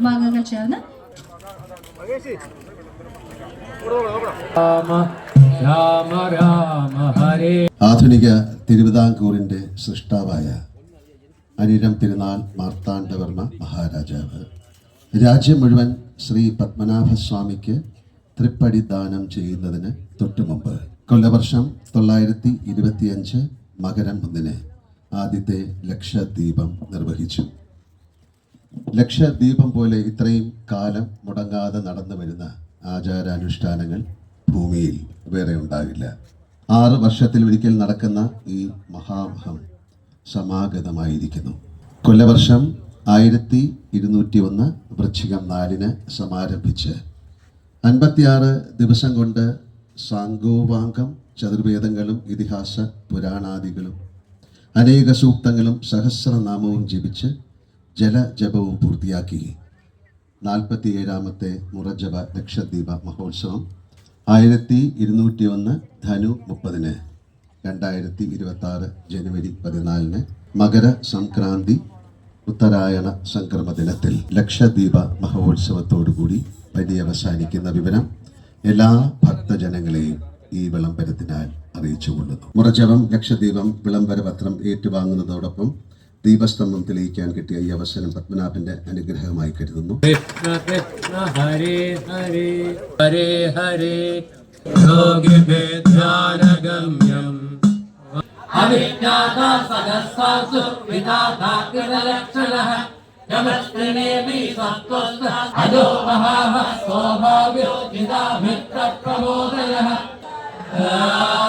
കുടുംബാംഗങ്ങൾ ചേർന്ന് ആധുനിക തിരുവിതാംകൂറിന്റെ സൃഷ്ടാവായ അനിരം തിരുനാൾ മാർത്താണ്ഡവർമ്മ മഹാരാജാവ്. രാജ്യം മുഴുവൻ ശ്രീ പത്മനാഭസ്വാമിക്ക് തൃപ്പടി ദാനം ചെയ്യുന്നതിന് തൊട്ടുമുമ്പ് കൊല്ലവർഷം തൊള്ളായിരത്തി ഇരുപത്തിയഞ്ച് മകരം ഒന്നിന് ആദ്യത്തെ ലക്ഷദ്വീപം നിർവഹിച്ചു. ലക്ഷദ്വീപം പോലെ ഇത്രയും കാലം മുടങ്ങാതെ നടന്നു വരുന്ന ആചാരാനുഷ്ഠാനങ്ങൾ ഭൂമിയിൽ വേറെ ഉണ്ടാകില്ല ആറ് വർഷത്തിൽ ഒരിക്കൽ നടക്കുന്ന ഈ മഹാമഹം സമാഗതമായിരിക്കുന്നു. കൊല്ലവർഷം ആയിരത്തി ഇരുന്നൂറ്റി ഒന്ന് വൃശ്ചികം നാലിന് സമാരംഭിച്ച് അൻപത്തിയാറ് ദിവസം കൊണ്ട് സാങ്കോവാംഗം ചതുർവേദങ്ങളും ഇതിഹാസ പുരാണാദികളും അനേക സൂക്തങ്ങളും സഹസ്രനാമവും ജപിച്ച് ജലജപവും പൂർത്തിയാക്കി. നാൽപ്പത്തിയേഴാമത്തെ മുറജപ ലക്ഷദ്വീപ മഹോത്സവം ആയിരത്തി ഇരുന്നൂറ്റി ഒന്ന് ധനു മുപ്പതിന് രണ്ടായിരത്തി ഇരുപത്തി ആറ് ജനുവരി പതിനാലിന് മകര സംക്രാന്തി ഉത്തരായണ സംക്രമ ദിനത്തിൽ ലക്ഷദ്വീപ മഹോത്സവത്തോടുകൂടി പര്യവസാനിക്കുന്ന വിവരം എല്ലാ ഭക്തജനങ്ങളെയും ഈ വിളംബരത്തിനാൽ അറിയിച്ചുകൊള്ളുന്നു. മുറജപം ലക്ഷദ്വീപം വിളംബര പത്രം ഏറ്റുവാങ്ങുന്നതോടൊപ്പം ദീപസ്തംഭം തെളിയിക്കാൻ കിട്ടിയ ഈ അവസരം പത്മനാഭന്റെ അനുഗ്രഹമായി കരുതുന്നു. കൃഷ്ണ കൃഷ്ണ ഹരേ ഹരേ ഹരേ മഹാ